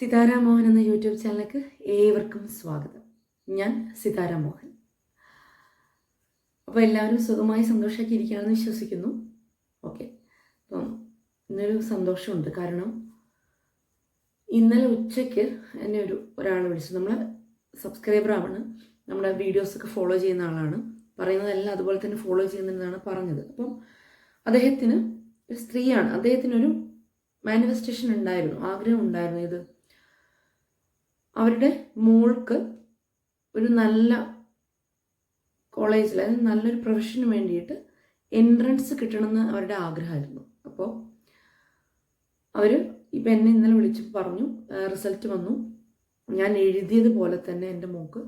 സിതാര മോഹൻ എന്ന യൂട്യൂബ് ചാനലിലേക്ക് ഏവർക്കും സ്വാഗതം. ഞാൻ സിതാരാമോഹൻ. അപ്പോൾ എല്ലാവരും സുഖമായി സന്തോഷമാക്കി ഇരിക്കുകയാണെന്ന് വിശ്വസിക്കുന്നു. ഓക്കെ. അപ്പം ഇന്നൊരു സന്തോഷമുണ്ട്. കാരണം ഇന്നലെ ഉച്ചയ്ക്ക് എന്നെ ഒരു ഒരാൾ വിളിച്ചു. നമ്മൾ സബ്സ്ക്രൈബറാണ് നമ്മുടെ വീഡിയോസൊക്കെ ഫോളോ ചെയ്യുന്ന ആളാണ്. പറയുന്നതെല്ലാം അതുപോലെ തന്നെ ഫോളോ ചെയ്യുന്നതെന്നാണ് പറഞ്ഞത്. അപ്പം അദ്ദേഹത്തിന് ഒരു സ്ത്രീയാണ്. അദ്ദേഹത്തിനൊരു മാനിഫെസ്റ്റേഷൻ ഉണ്ടായിരുന്നു. ആഗ്രഹം ഉണ്ടായിരുന്നു ഇത് അവരുടെ മോൾക്ക് ഒരു നല്ല കോളേജിൽ അതായത് നല്ലൊരു പ്രൊഫഷന് വേണ്ടിയിട്ട് എൻട്രൻസ് കിട്ടണമെന്ന് അവരുടെ ആഗ്രഹമായിരുന്നു. അപ്പോൾ അവർ ഇപ്പം എന്നെ ഇന്നലെ വിളിച്ചപ്പോൾ പറഞ്ഞു റിസൾട്ട് വന്നു. ഞാൻ എഴുതിയതുപോലെ തന്നെ എന്റെ മോൾക്ക്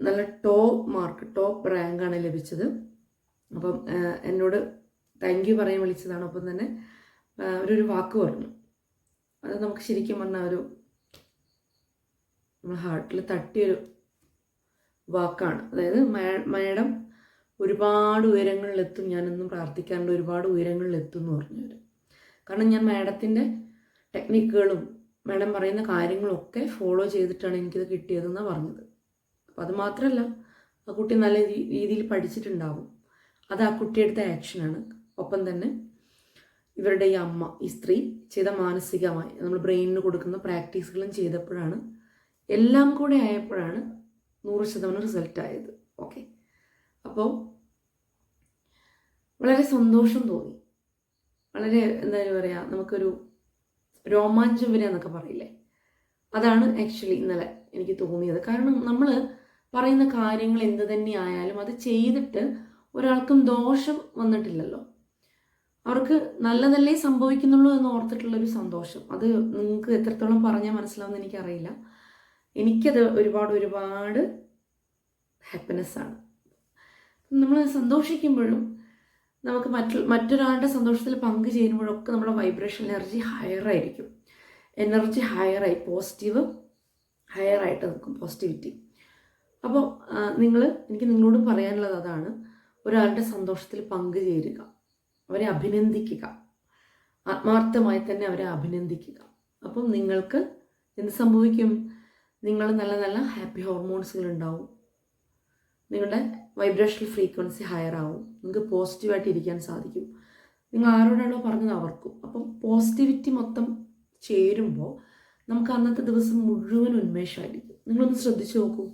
നല്ല ടോപ്പ് മാർക്ക് ടോപ്പ് റാങ്കാണ് ലഭിച്ചത്. അപ്പം എന്നോട് താങ്ക് യു പറയാൻ വിളിച്ചതാണ്. ഒപ്പം തന്നെ അവരൊരു വാക്ക് പറഞ്ഞു. അത് നമുക്ക് ശരിക്കും പറഞ്ഞാൽ ഒരു നമ്മുടെ ഹാർട്ടിൽ തട്ടിയൊരു വാക്കാണ്. അതായത് മാഡം ഒരുപാട് ഉയരങ്ങളിലെത്തും ഞാനെന്നും പ്രാർത്ഥിക്കാറുണ്ട് ഒരുപാട് ഉയരങ്ങളിലെത്തും എന്ന് പറഞ്ഞവർ കാരണം ഞാൻ മാഡത്തിന്റെ ടെക്നിക്കുകളും മാഡം പറയുന്ന കാര്യങ്ങളൊക്കെ ഫോളോ ചെയ്തിട്ടാണ് എനിക്കിത് കിട്ടിയതെന്നാണ് പറഞ്ഞത്. അപ്പോൾ അത് മാത്രമല്ല ആ കുട്ടി നല്ല രീതിയിൽ പഠിച്ചിട്ടുണ്ടാവും. അത് ആ കുട്ടിയെടുത്ത ആക്ഷനാണ് ഒപ്പം തന്നെ ഇവരുടെ ഈ അമ്മ ഈ സ്ത്രീ ചെയ്ത മാനസികമായി നമ്മൾ ബ്രെയിനിന് കൊടുക്കുന്ന പ്രാക്ടീസുകളും ചെയ്തപ്പോഴാണ് എല്ലാം കൂടെ ആയപ്പോഴാണ് നൂറ് ശതമാനം റിസൾട്ട് ആയത്. ഓക്കെ അപ്പോൾ വളരെ സന്തോഷം തോന്നി. വളരെ എന്താ പറയുക നമുക്കൊരു രോമാഞ്ചം വരിക എന്നൊക്കെ പറയില്ലേ? അതാണ് ആക്ച്വലി ഇന്നലെ എനിക്ക് തോന്നിയത്. കാരണം നമ്മൾ പറയുന്ന കാര്യങ്ങൾ എന്ത് തന്നെ ആയാലും അത് ചെയ്തിട്ട് ഒരാൾക്കും ദോഷം വന്നിട്ടില്ലല്ലോ. അവർക്ക് നല്ലതല്ലേ സംഭവിക്കുന്നുള്ളൂ എന്ന് ഓർത്തിട്ടുള്ളൊരു സന്തോഷം. അത് നിങ്ങൾക്ക് എത്രത്തോളം പറഞ്ഞാൽ മനസ്സിലാവുമെന്ന് എനിക്കറിയില്ല. എനിക്കത് ഒരുപാട് ഒരുപാട് ഹാപ്പിനെസ്സാണ് നമ്മൾ സന്തോഷിക്കുമ്പോഴും നമുക്ക് മറ്റ മറ്റൊരാളുടെ സന്തോഷത്തിൽ പങ്ക് ചെയ്യുമ്പോഴൊക്കെ നമ്മുടെ വൈബ്രേഷൻ എനർജി ഹയർ ആയിരിക്കും. എനർജി ഹയറായി പോസിറ്റീവ് ഹയറായിട്ട് നിൽക്കും പോസിറ്റിവിറ്റി അപ്പോൾ നിങ്ങൾ എനിക്ക് നിങ്ങളോട് പറയാനുള്ളത് അതാണ് ഒരാളുടെ സന്തോഷത്തിൽ പങ്കുചേരുക അവരെ അഭിനന്ദിക്കുക. ആത്മാർത്ഥമായി തന്നെ അവരെ അഭിനന്ദിക്കുക. അപ്പം നിങ്ങൾക്ക് എന്ത് സംഭവിക്കും? നിങ്ങൾ നല്ല നല്ല ഹാപ്പി ഹോർമോൺസുകൾ ഉണ്ടാവും നിങ്ങളുടെ വൈബ്രേഷണൽ ഫ്രീക്വൻസി ഹയർ ആവും. നിങ്ങൾക്ക് പോസിറ്റീവായിട്ട് ഇരിക്കാൻ സാധിക്കും. നിങ്ങൾ ആരോടാണോ പറഞ്ഞത് അവർക്കും. അപ്പം പോസിറ്റിവിറ്റി മൊത്തം ചേരുമ്പോൾ നമുക്ക് അന്നത്തെ ദിവസം മുഴുവൻ ഉന്മേഷമായിരിക്കും. നിങ്ങളൊന്ന് ശ്രദ്ധിച്ചു നോക്കൂ.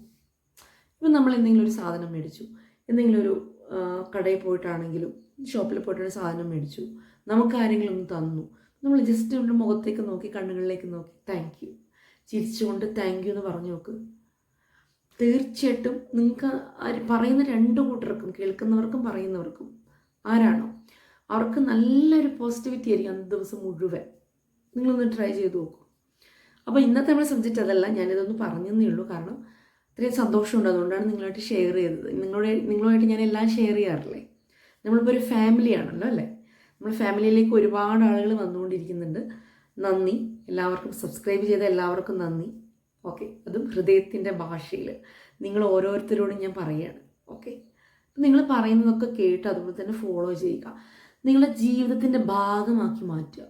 ഇപ്പം നമ്മൾ എന്തെങ്കിലും ഒരു സാധനം മേടിച്ചു. എന്തെങ്കിലും ഒരു കടയിൽ പോയിട്ടാണെങ്കിലും ഷോപ്പിൽ പോയിട്ടൊരു സാധനം മേടിച്ചു. നമുക്ക് ആരെങ്കിലും ഒന്ന് തന്നു. നമ്മൾ ജസ്റ്റ് നമ്മുടെ മുഖത്തേക്ക് നോക്കി കണ്ണുകളിലേക്ക് നോക്കി. താങ്ക് ചിരിച്ചുകൊണ്ട് താങ്ക് യു എന്ന് പറഞ്ഞു നോക്ക്. തീർച്ചയായിട്ടും നിങ്ങൾക്ക് പറയുന്ന രണ്ട് കൂട്ടർക്കും കേൾക്കുന്നവർക്കും പറയുന്നവർക്കും ആരാണോ അവർക്ക് നല്ലൊരു പോസിറ്റിവിറ്റി ആയിരിക്കും അന്ന് ദിവസം മുഴുവൻ. നിങ്ങളൊന്ന് ട്രൈ ചെയ്ത് നോക്കൂ. അപ്പോൾ ഇന്നത്തെ നമ്മുടെ സബ്ജക്റ്റ് അതല്ല ഞാനിതൊന്ന് പറഞ്ഞതേ ഉള്ളൂ. കാരണം ഇത്രയും സന്തോഷമുണ്ട് അതുകൊണ്ടാണ് നിങ്ങളായിട്ട് ഷെയർ ചെയ്തത്. നിങ്ങളുടെ നിങ്ങളുമായിട്ട് ഞാൻ എല്ലാം ഷെയർ ചെയ്യാറില്ലേ? നമ്മളിപ്പോൾ ഒരു ഫാമിലിയാണല്ലോ അല്ലേ? നമ്മൾ ഫാമിലിയിലേക്ക് ഒരുപാട് ആളുകൾ വന്നുകൊണ്ടിരിക്കുന്നുണ്ട്. നന്ദി. എല്ലാവർക്കും സബ്സ്ക്രൈബ് ചെയ്ത എല്ലാവർക്കും നന്ദി. ഓക്കെ അതും ഹൃദയത്തിന്റെ ഭാഷയിൽ നിങ്ങൾ ഓരോരുത്തരോടും ഞാൻ പറയുകയാണ് ഓക്കെ നിങ്ങൾ പറയുന്നതൊക്കെ കേട്ട് അതുപോലെ തന്നെ ഫോളോ ചെയ്യുക. നിങ്ങളുടെ ജീവിതത്തിന്റെ ഭാഗമാക്കി മാറ്റുക.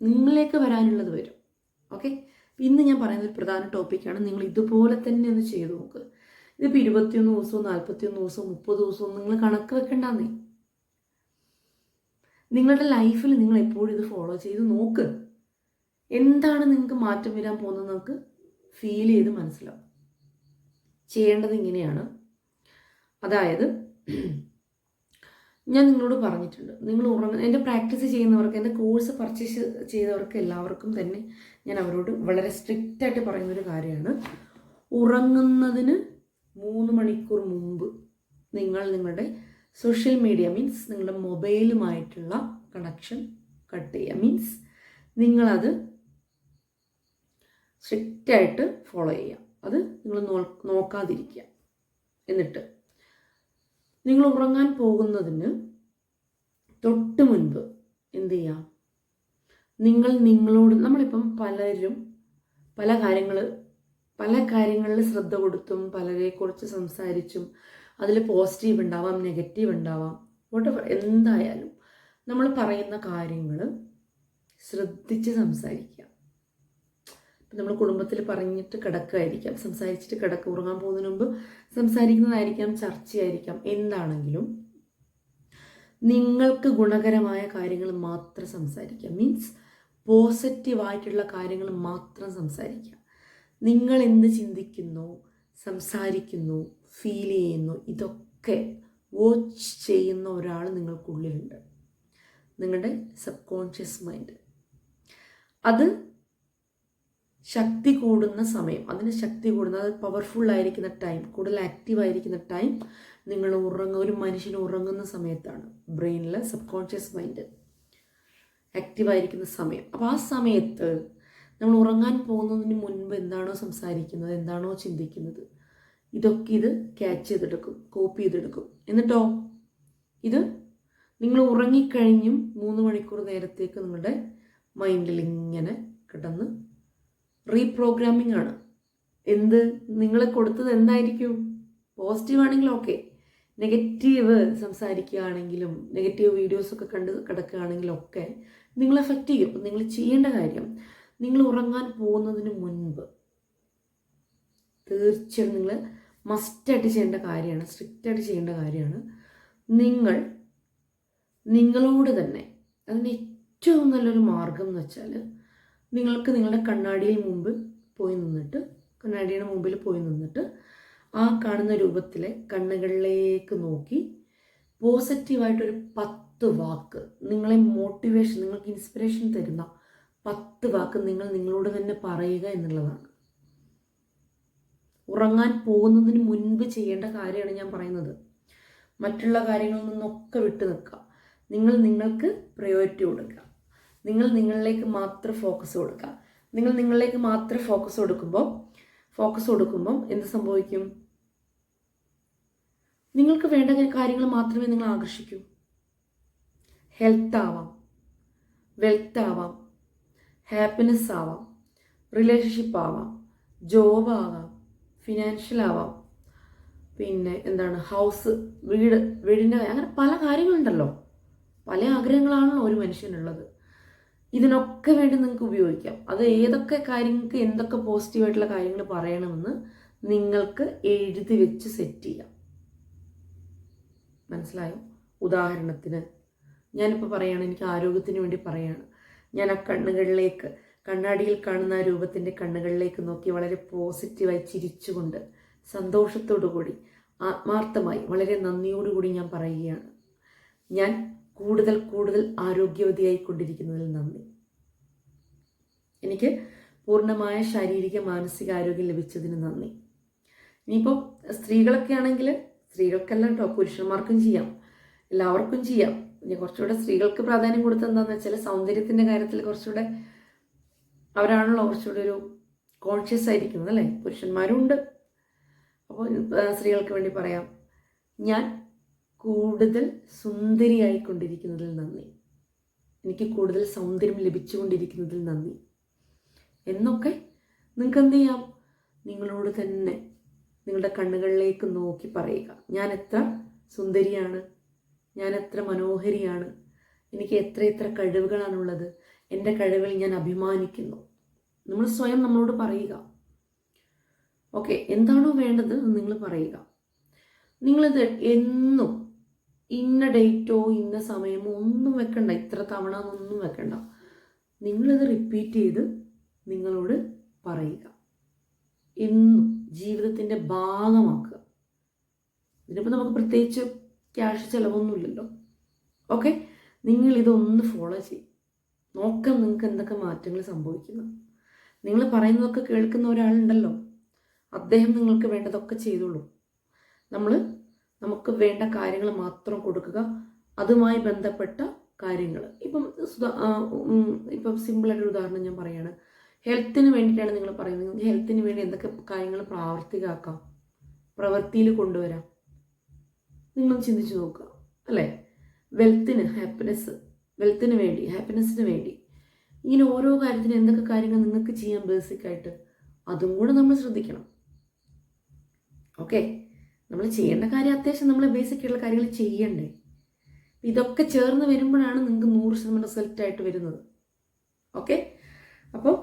നിങ്ങളിലേക്ക് വരാനുള്ളത് വരും. ഓക്കെ ഇന്ന് ഞാൻ പറയുന്ന ഒരു പ്രധാന ടോപ്പിക്കാണ് നിങ്ങൾ ഇതുപോലെ തന്നെ ഒന്ന് ചെയ്തു നോക്ക്. ഇതിപ്പോൾ ഇരുപത്തിയൊന്ന് ദിവസവും നാൽപ്പത്തിയൊന്ന് ദിവസവും മുപ്പത് ദിവസവും നിങ്ങൾ കണക്ക് വെക്കണ്ടെന്നേ. നിങ്ങളുടെ ലൈഫിൽ നിങ്ങൾ എപ്പോഴും ഇത് ഫോളോ ചെയ്ത് നോക്ക്. എന്താണ് നിങ്ങൾക്ക് മാറ്റം വരാൻ പോകുന്നത് നമുക്ക് ഫീൽ ചെയ്ത് മനസ്സിലാവും. ചെയ്യേണ്ടത് ഇങ്ങനെയാണ്. അതായത് ഞാൻ നിങ്ങളോട് പറഞ്ഞിട്ടുണ്ട്. നിങ്ങൾ ഉറങ്ങ എന്റെ പ്രാക്ടീസ് ചെയ്യുന്നവർക്ക് എന്റെ കോഴ്സ് പർച്ചേസ് ചെയ്തവർക്ക് എല്ലാവർക്കും തന്നെ ഞാൻ അവരോട് വളരെ സ്ട്രിക്റ്റ് ആയിട്ട് പറയുന്നൊരു കാര്യമാണ്. ഉറങ്ങുന്നതിന് മൂന്ന് മണിക്കൂർ മുമ്പ് നിങ്ങൾ നിങ്ങളുടെ സോഷ്യൽ മീഡിയ മീൻസ് നിങ്ങളുടെ മൊബൈലുമായിട്ടുള്ള കണക്ഷൻ കട്ട് ചെയ്യുക. മീൻസ് നിങ്ങളത് സ്ട്രിക്റ്റായിട്ട് ഫോളോ ചെയ്യാം അത് നിങ്ങൾ നോക്കാതിരിക്കുക. എന്നിട്ട് നിങ്ങൾ ഉറങ്ങാൻ പോകുന്നതിന് തൊട്ട് മുൻപ് എന്ത് ചെയ്യാം നിങ്ങൾ നിങ്ങളോട് നമ്മളിപ്പം പലരും പല കാര്യങ്ങൾ പല കാര്യങ്ങളിൽ ശ്രദ്ധ കൊടുത്തും പലരെ പലരെക്കുറിച്ച് സംസാരിച്ചും അതിൽ പോസിറ്റീവ് ഉണ്ടാവാം നെഗറ്റീവ് ഉണ്ടാവാം വോട്ട് എന്തായാലും നമ്മൾ പറയുന്ന കാര്യങ്ങൾ ശ്രദ്ധിച്ച് സംസാരിക്കുക. നമ്മൾ കുടുംബത്തിൽ പറഞ്ഞിട്ട് കിടക്കുമായിരിക്കാം സംസാരിച്ചിട്ട് കിടക്കുക ഉറങ്ങാൻ പോകുന്നതിന് മുമ്പ് സംസാരിക്കുന്നതായിരിക്കാം ചർച്ചയായിരിക്കാം. എന്താണെങ്കിലും നിങ്ങൾക്ക് ഗുണകരമായ കാര്യങ്ങൾ മാത്രം സംസാരിക്കുക മീൻസ് പോസിറ്റീവായിട്ടുള്ള കാര്യങ്ങൾ മാത്രം സംസാരിക്കുക നിങ്ങൾ എന്ത് ചിന്തിക്കുന്നു സംസാരിക്കുന്നു ഫീൽ ചെയ്യുന്നു ഇതൊക്കെ വാച്ച് ചെയ്യുന്ന ഒരാൾ നിങ്ങൾക്കുള്ളിലുണ്ട്. നിങ്ങളുടെ സബ് കോൺഷ്യസ് മൈൻഡ് അത് ശക്തി കൂടുന്ന സമയം. അതിന് ശക്തി കൂടുന്ന അത് പവർഫുൾ ആയിരിക്കുന്ന ടൈം കൂടുതൽ ആക്റ്റീവ് ആയിരിക്കുന്ന ടൈം നിങ്ങൾ ഉറങ്ങ ഒരു മനുഷ്യൻ ഉറങ്ങുന്ന സമയത്താണ്. ബ്രെയിനിലെ സബ് കോൺഷ്യസ് മൈൻഡ് ആക്റ്റീവായിരിക്കുന്ന സമയം. അപ്പോൾ ആ സമയത്ത് നമ്മൾ ഉറങ്ങാൻ പോകുന്നതിന് മുൻപ് എന്താണോ സംസാരിക്കുന്നത് എന്താണോ ചിന്തിക്കുന്നത് ഇതൊക്കെ ഇത് ക്യാച്ച് ചെയ്തെടുക്കും കോപ്പി ചെയ്തെടുക്കും. എന്നിട്ടോ? ഇത് നിങ്ങൾ ഉറങ്ങിക്കഴിഞ്ഞും മൂന്ന് മണിക്കൂർ നേരത്തേക്ക് നിങ്ങളുടെ മൈൻഡിൽ ഇങ്ങനെ കിടന്ന് റീപ്രോഗ്രാമിംഗ് ആണ്. എന്ത്? നിങ്ങളെ കൊടുത്തത് എന്തായിരിക്കും? പോസിറ്റീവ് ആണെങ്കിൽ ഓക്കെ നെഗറ്റീവ് സംസാരിക്കുകയാണെങ്കിലും നെഗറ്റീവ് വീഡിയോസൊക്കെ കണ്ട് കിടക്കുകയാണെങ്കിലും ഒക്കെ നിങ്ങൾ എഫക്റ്റ് ചെയ്യും. നിങ്ങൾ ചെയ്യേണ്ട കാര്യം നിങ്ങൾ ഉറങ്ങാൻ പോകുന്നതിന് മുൻപ് തീർച്ചയായും നിങ്ങൾ മസ്റ്റായിട്ട് ചെയ്യേണ്ട കാര്യമാണ് സ്ട്രിക്റ്റായിട്ട് ചെയ്യേണ്ട കാര്യമാണ്. നിങ്ങൾ നിങ്ങളോട് തന്നെ അതിന് ഏറ്റവും നല്ലൊരു മാർഗം എന്ന് വെച്ചാൽ നിങ്ങൾക്ക് നിങ്ങളുടെ കണ്ണാടിയിൽ മുമ്പ് പോയി നിന്നിട്ട് കണ്ണാടിയുടെ മുമ്പിൽ പോയി നിന്നിട്ട് ആ കാണുന്ന രൂപത്തിലെ കണ്ണുകളിലേക്ക് നോക്കി പോസിറ്റീവായിട്ടൊരു പത്ത് വാക്ക് നിങ്ങളെ മോട്ടിവേഷൻ നിങ്ങൾക്ക് ഇൻസ്പിറേഷൻ തരുന്ന പത്ത് വാക്ക് നിങ്ങൾ നിങ്ങളോട് തന്നെ പറയുക എന്നുള്ളതാണ്. ഉറങ്ങാൻ പോകുന്നതിന് മുൻപ് ചെയ്യേണ്ട കാര്യമാണ് ഞാൻ പറയുന്നത്. മറ്റുള്ള കാര്യങ്ങളിൽ നിന്നൊക്കെ വിട്ടു നിൽക്കുക നിങ്ങൾ നിങ്ങൾക്ക് പ്രയോറിറ്റി കൊടുക്കുക. നിങ്ങൾ നിങ്ങളിലേക്ക് മാത്രം ഫോക്കസ് കൊടുക്കുക. നിങ്ങൾ നിങ്ങളിലേക്ക് മാത്രം ഫോക്കസ് കൊടുക്കുമ്പോൾ ഫോക്കസ് കൊടുക്കുമ്പോൾ എന്ത് സംഭവിക്കും? നിങ്ങൾക്ക് വേണ്ട കാര്യങ്ങൾ മാത്രമേ നിങ്ങൾ ആകർഷിക്കൂ. ഹെൽത്ത് ആവാം വെൽത്ത് ആവാം ഹാപ്പിനെസ് ആവാം റിലേഷൻഷിപ്പ് ആവാം ജോബ് ആവാം ഫിനാൻഷ്യൽ ആവാം. പിന്നെ എന്താണ്? ഹൗസ് വീട് വീടിന്റെ അങ്ങനെ പല കാര്യങ്ങളുണ്ടല്ലോ. പല ആഗ്രഹങ്ങളാണല്ലോ ഒരു മനുഷ്യനുള്ളത്. ഇതിനൊക്കെ വേണ്ടി നിങ്ങൾക്ക് ഉപയോഗിക്കാം. അത് ഏതൊക്കെ കാര്യങ്ങൾക്ക് എന്തൊക്കെ പോസിറ്റീവായിട്ടുള്ള കാര്യങ്ങൾ പറയണമെന്ന് നിങ്ങൾക്ക് എഴുതി വെച്ച് സെറ്റ് ചെയ്യാം. മനസ്സിലായോ? ഉദാഹരണത്തിന് ഞാനിപ്പോൾ പറയുകയാണ് എനിക്ക് ആരോഗ്യത്തിന് വേണ്ടി പറയുകയാണ് ഞാൻ ആ കണ്ണുകളിലേക്ക് കണ്ണാടിയിൽ കാണുന്ന ആ രൂപത്തിന്റെ കണ്ണുകളിലേക്ക് നോക്കി വളരെ പോസിറ്റീവായി ചിരിച്ചുകൊണ്ട് സന്തോഷത്തോടു കൂടി ആത്മാർത്ഥമായി വളരെ നന്ദിയോടുകൂടി ഞാൻ പറയുകയാണ്. ഞാൻ കൂടുതൽ കൂടുതൽ ആരോഗ്യവതിയായി കൊണ്ടിരിക്കുന്നതിൽ നന്ദി. എനിക്ക് പൂർണമായ ശാരീരിക മാനസിക ആരോഗ്യം ലഭിച്ചതിന് നന്ദി. ഇനിയിപ്പോൾ സ്ത്രീകളൊക്കെ ആണെങ്കിൽ സ്ത്രീകൾക്കല്ല കേട്ടോ പുരുഷന്മാർക്കും ചെയ്യാം എല്ലാവർക്കും ചെയ്യാം. ഇനി കുറച്ചുകൂടെ സ്ത്രീകൾക്ക് പ്രാധാന്യം കൊടുത്തത് എന്താണെന്ന് വെച്ചാൽ സൗന്ദര്യത്തിന്റെ കാര്യത്തിൽ കുറച്ചുകൂടെ അവരാണല്ലോ കുറച്ചുകൂടെ ഒരു കോൺഷ്യസ് ആയിരിക്കുന്നത് അല്ലേ? പുരുഷന്മാരും ഉണ്ട്. അപ്പോൾ സ്ത്രീകൾക്ക് വേണ്ടി പറയാം. ഞാൻ കൂടുതൽ സുന്ദരിയായിക്കൊണ്ടിരിക്കുന്നതിൽ നന്ദി. എനിക്ക് കൂടുതൽ സൗന്ദര്യം ലഭിച്ചുകൊണ്ടിരിക്കുന്നതിൽ നന്ദി. എന്നൊക്കെ നിങ്ങൾക്ക് എന്ത് ചെയ്യാം? നിങ്ങളോട് തന്നെ നിങ്ങളുടെ കണ്ണുകളിലേക്ക് നോക്കി പറയുക. ഞാൻ എത്ര സുന്ദരിയാണ്. ഞാൻ എത്ര മനോഹരിയാണ്. എനിക്ക് എത്ര എത്ര കഴിവുകളാണുള്ളത്. എന്റെ കഴിവിൽ ഞാൻ അഭിമാനിക്കുന്നു. നമ്മൾ സ്വയം നമ്മളോട് പറയുക. ഓക്കെ എന്താണോ വേണ്ടത് നിങ്ങൾ പറയുക. നിങ്ങളിത് എന്നും ഇന്ന ഡേറ്റോ ഇന്ന സമയമോ ഒന്നും വെക്കണ്ട. ഇത്ര തവണ എന്നൊന്നും വെക്കണ്ട. നിങ്ങളിത് റിപ്പീറ്റ് ചെയ്ത് നിങ്ങളോട് പറയുക. എന്നും ജീവിതത്തിന്റെ ഭാഗമാക്കുക. ഇതിനിപ്പോൾ നമുക്ക് പ്രത്യേകിച്ച് ക്യാഷ് ചിലവൊന്നുമില്ലല്ലോ. ഓക്കെ നിങ്ങൾ ഇതൊന്ന് ഫോളോ ചെയ്യും. നോക്കാം നിങ്ങൾക്ക് എന്തൊക്കെ മാറ്റങ്ങൾ സംഭവിക്കുന്നു. നിങ്ങൾ പറയുന്നതൊക്കെ കേൾക്കുന്ന ഒരാളുണ്ടല്ലോ. അദ്ദേഹം നിങ്ങൾക്ക് വേണ്ടതൊക്കെ ചെയ്തോളൂ. നമ്മൾ നമുക്ക് വേണ്ട കാര്യങ്ങൾ മാത്രം കൊടുക്കുക. അതുമായി ബന്ധപ്പെട്ട കാര്യങ്ങൾ. ഇപ്പം ഇപ്പം സിമ്പിളായിട്ടൊരു ഉദാഹരണം ഞാൻ പറയുകയാണ് ഹെൽത്തിന് വേണ്ടിയിട്ടാണ് നിങ്ങൾ പറയുന്നത്. ഹെൽത്തിന് വേണ്ടി എന്തൊക്കെ കാര്യങ്ങൾ പ്രാവർത്തികമാക്കാം? പ്രവൃത്തിയിൽ കൊണ്ടുവരാം. നിങ്ങൾ ചിന്തിച്ചു നോക്കുക. അല്ലേ? വെൽത്തിന് ഹാപ്പിനെസ് വെൽത്തിന് വേണ്ടി ഹാപ്പിനെസ്സിന് വേണ്ടി. ഇങ്ങനെ ഓരോ കാര്യത്തിന് എന്തൊക്കെ കാര്യങ്ങൾ നിങ്ങൾക്ക് ചെയ്യാൻ ബേസിക്കായിട്ട് അതും കൂടെ നമ്മൾ ശ്രദ്ധിക്കണം. ഓക്കെ നമ്മൾ ചെയ്യേണ്ട കാര്യം അത്യാവശ്യം നമ്മൾ ബേസിക് ആയിട്ടുള്ള കാര്യങ്ങൾ ചെയ്യണ്ടേ. ഇതൊക്കെ ചേർന്ന് വരുമ്പോഴാണ് നിങ്ങൾക്ക് നൂറ് ശതമാനം റിസൾട്ടായിട്ട് വരുന്നത്. ഓക്കെ അപ്പോൾ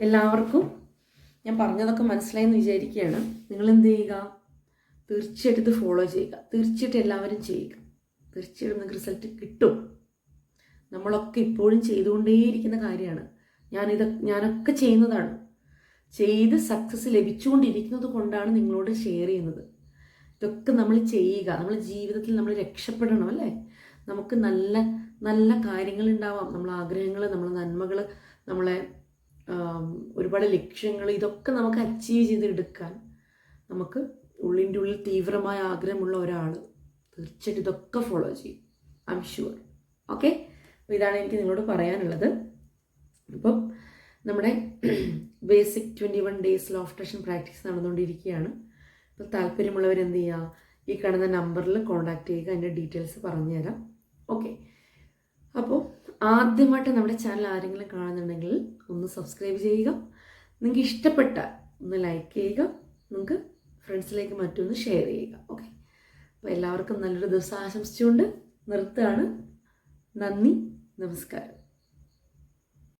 എല്ലാവർക്കും ഞാൻ പറഞ്ഞതൊക്കെ മനസ്സിലായെന്ന് വിചാരിക്കുകയാണ്. നിങ്ങൾ എന്ത് ചെയ്യുക? തീർച്ചയായിട്ടും ഇത് ഫോളോ ചെയ്യുക. തീർച്ചയായിട്ടും എല്ലാവരും ചെയ്യുക. തീർച്ചയായിട്ടും നിങ്ങൾക്ക് റിസൾട്ട് കിട്ടും. നമ്മളൊക്കെ ഇപ്പോഴും ചെയ്തുകൊണ്ടേയിരിക്കുന്ന കാര്യമാണ്. ഞാനിത് ഞാനൊക്കെ ചെയ്യുന്നതാണ്. ചെയ്ത് സക്സസ് ലഭിച്ചുകൊണ്ടിരിക്കുന്നത് കൊണ്ടാണ് നിങ്ങളോട് ഷെയർ ചെയ്യുന്നത്. ഇതൊക്കെ നമ്മൾ ചെയ്യുക. നമ്മൾ ജീവിതത്തിൽ നമ്മൾ രക്ഷപ്പെടണം അല്ലേ? നമുക്ക് നല്ല നല്ല കാര്യങ്ങൾ ഉണ്ടാവാം. നമ്മൾ ആഗ്രഹങ്ങൾ നമ്മളെ നന്മകൾ നമ്മളെ ഒരുപാട് ലക്ഷ്യങ്ങൾ ഇതൊക്കെ നമുക്ക് അച്ചീവ് ചെയ്തെടുക്കാൻ നമുക്ക് ഉള്ളിന്റെ ഉള്ളിൽ തീവ്രമായ ആഗ്രഹമുള്ള ഒരാൾ തീർച്ചയായിട്ടും ഇതൊക്കെ ഫോളോ ചെയ്യും. ഐ എം ഷുവർ ഓക്കെ അപ്പോൾ ഇതാണ് എനിക്ക് നിങ്ങളോട് പറയാനുള്ളത്. അപ്പം നമ്മുടെ basic twenty one days law of practice നടന്നുകൊണ്ടിരിക്കുകയാണ്. അപ്പോൾ താല്പര്യമുള്ളവർ എന്ത് ചെയ്യുക ഈ കാണുന്ന നമ്പറിൽ കോൺടാക്റ്റ് ചെയ്യുക അതിന്റെ ഡീറ്റെയിൽസ് പറഞ്ഞുതരാം ഓക്കെ അപ്പോൾ ആദ്യമായിട്ട് നമ്മുടെ ചാനൽ ആരെങ്കിലും കാണുന്നുണ്ടെങ്കിൽ ഒന്ന് സബ്സ്ക്രൈബ് ചെയ്യുക. നിങ്ങൾക്ക് ഇഷ്ടപ്പെട്ട ഒന്ന് ലൈക്ക് ചെയ്യുക. നിങ്ങൾക്ക് ഫ്രണ്ട്സിലേക്ക് മറ്റൊന്ന് ഷെയർ ചെയ്യുക. ഓക്കെ അപ്പോൾ എല്ലാവർക്കും നല്ലൊരു ദിവസം ആശംസിച്ചുകൊണ്ട് നിർത്തുകയാണ്. നന്ദി. നമസ്കാരം.